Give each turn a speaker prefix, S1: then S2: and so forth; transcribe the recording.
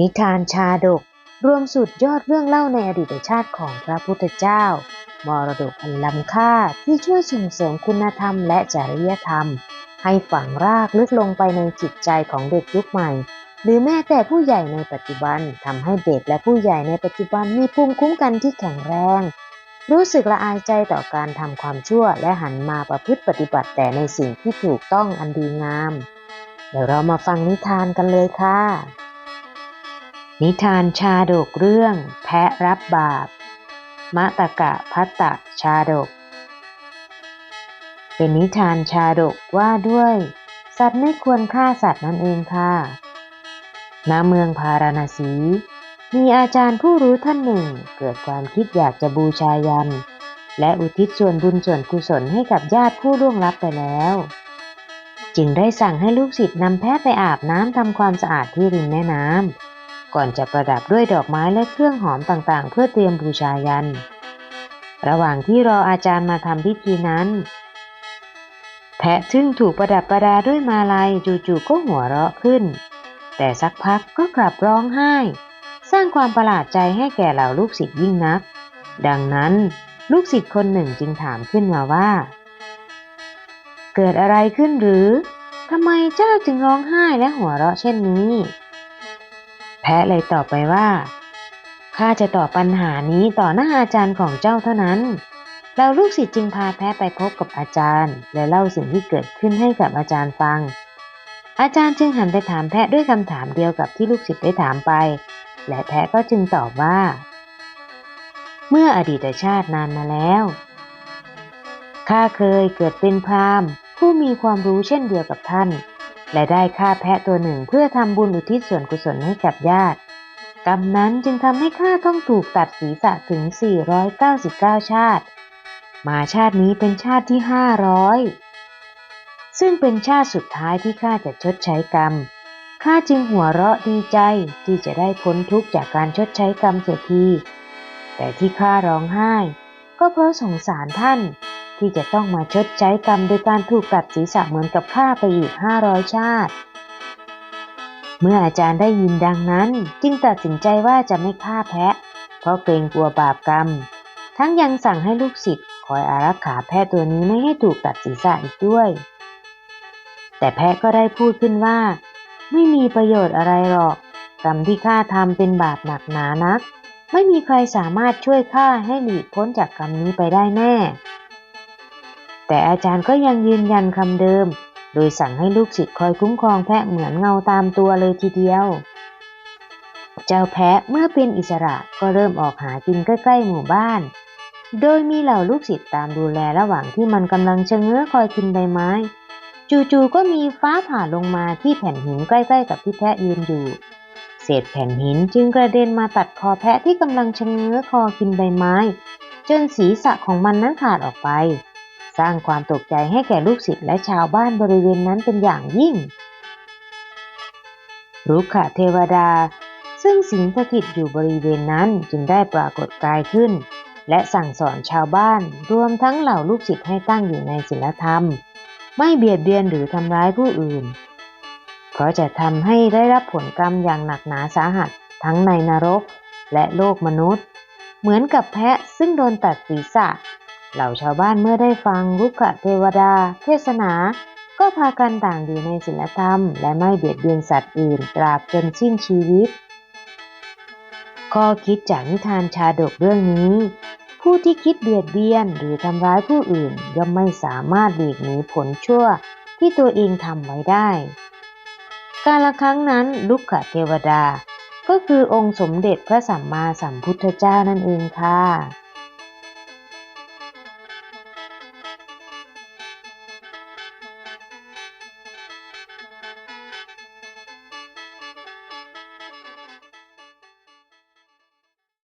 S1: นิทานชาดก รวมสุดยอดเรื่องเล่าในอดีตชาติของพระพุทธเจ้า มรดกอันล้ำค่าที่ช่วยส่งเสริมคุณธรรมและจริยธรรม ให้ฝังรากลึกลงไปในจิตใจของเด็กยุคใหม่ หรือแม้แต่ผู้ใหญ่ในปัจจุบันทำให้เด็กและผู้ใหญ่ในปัจจุบันมีภูมิคุ้มกันที่แข็งแรง รู้สึกละอายใจต่อการทำความชั่วและหันมาประพฤติปฏิบัติแต่ในสิ่งที่ถูกต้องอันดีงาม เดี๋ยวเรามาฟังนิทานกันเลยค่ะ นิทานชาดกเรื่อง แพะรับบาป มะตะกะพัตตะชาดก เป็นนิทานชาดกว่าด้วย สัตว์ไม่ควรฆ่าสัตว์นั่นเองค่ะ ณ เมืองพาราณสี มีอาจารย์ผู้รู้ท่านหนึ่งเกิดความคิดอยากจะบูชายัน และอุทิศส่วนบุญส่วนกุศลให้กับญาติผู้ล่วงลับไปแล้ว จึงได้สั่งให้ลูกศิษย์นำแพะไปอาบน้ำทำความสะอาดที่ริมแม่น้ำ ก่อนจะประดับด้วยดอกไม้และเครื่องหอมต่างๆ เพื่อเตรียมบูชายัน ระหว่างที่รออาจารย์มาทำพิธีนั้น แพะซึ่งถูกประดับประดาด้วยมาลัยจู่ๆก็หัวเราะขึ้น แต่สักพักก็กลับร้องไห้ สร้างความประหลาดใจให้แก่เหล่าลูกศิษย์ยิ่งนัก ดังนั้นลูกศิษย์คนหนึ่งจึงถามขึ้นมาว่า เกิดอะไรขึ้นหรือทำไมเจ้าจึงร้องไห้และหัวเราะเช่นนี้ แพะเลยตอบไปว่า ข้าจะตอบปัญหานี้ต่อหน้าอาจารย์ของเจ้าเท่านั้น เราลูกศิษย์จึงพาแพะไปพบกับอาจารย์ และเล่าสิ่งที่เกิดขึ้นให้กับอาจารย์ฟัง อาจารย์จึงหันไปถามแพะด้วยคำถามเดียวกับที่ลูกศิษย์ได้ถามไป และแพะก็จึงตอบว่า เมื่ออดีตชาตินานมาแล้ว ข้าเคยเกิดเป็นพราหมณ์ผู้มีความรู้เช่นเดียวกับท่าน และได้ฆ่าแพะตัวหนึ่งเพื่อทำบุญอุทิศส่วนกุศลให้กับญาติ กรรมนั้นจึงทำให้ข้าต้องถูกตัดศีรษะถึง 499 ชาติ มาชาตินี้เป็นชาติที่ 500 ซึ่งเป็นชาติสุดท้ายที่ข้าจะชดใช้กรรม ข้าจึงหัวเราะดีใจที่จะได้พ้นทุกข์จากการชดใช้กรรมเสียที แต่ที่ข้าร้องไห้ ก็เพราะสงสารท่าน ที่จะต้องมาชดใช้กรรมโดยการถูกตัดศีรษะเหมือนกับข้าไปอีก 500 ชาติ เมื่ออาจารย์ได้ยินดังนั้น จึงตัดสินใจว่าจะไม่ฆ่าแพะ เพราะเกรงกลัวบาปกรรม ทั้งยังสั่งให้ลูกศิษย์คอยอารักขาแพะตัวนี้ไม่ให้ถูกตัดศีรษะอีกด้วย แต่แพะก็ได้พูดขึ้นว่า ไม่มีประโยชน์อะไรหรอก กรรมที่ข้าทำเป็นบาปหนักหนานัก ไม่มีใครสามารถช่วยข้าให้หลีกพ้นจากกรรมนี้ไปได้แน่ แต่อาจารย์ก็ยังยืนยันคำเดิม โดยสั่งให้ลูกศิษย์คอยคุ้มครองแพะเหมือนเงาตามตัวเลยทีเดียว เจ้าแพะเมื่อเป็นอิสระก็เริ่มออกหากินใกล้ๆหมู่บ้าน โดยมีเหล่าลูกศิษย์ตามดูแลระหว่างที่มันกำลังชะเง้อคอยกินใบไม้ จู่ๆก็มีฟ้าผ่าลงมาที่แผ่นหินใกล้ๆกับที่แพะยืนอยู่เศษแผ่นหินจึงกระเด็นมาตัดคอแพะที่กำลังชะเง้อคอกินใบไม้ จนศีรษะของมันนั้นขาดออกไป สร้างความตกใจให้แก่ลูกศิษย์และชาวบ้านบริเวณนั้นเป็นอย่างยิ่ง รุกขเทวดา ซึ่งสิงสถิตอยู่บริเวณนั้นจึงได้ปรากฏกายขึ้น และสั่งสอนชาวบ้านรวมทั้งเหล่าลูกศิษย์ให้ตั้งอยู่ในศีลธรรม ไม่เบียดเบียนหรือทำร้ายผู้อื่น เพราะจะทำให้ได้รับผลกรรมอย่างหนักหนาสาหัสทั้งในนรกและโลกมนุษย์ เหมือนกับแพะซึ่งโดนตัดศีรษะ เหล่าชาวบ้านเมื่อได้ฟังรุกขเทวดา เทศนา ก็พากันต่างอยู่ในศีลธรรม และไม่เบียดเบียนสัตว์อื่นตราบจนสิ้นชีวิต ข้อคิดจากนิทานชาดกเรื่องนี้ ผู้ที่คิดเบียดเบียนหรือทำร้ายผู้อื่นย่อมไม่สามารถหลีกหนีผลชั่วที่ตัวเองทำไว้ได้ การละครั้งนั้นลุกขเทวดา ก็คือองค์สมเด็จพระสัมมาสัมพุทธเจ้านั่นเองค่ะ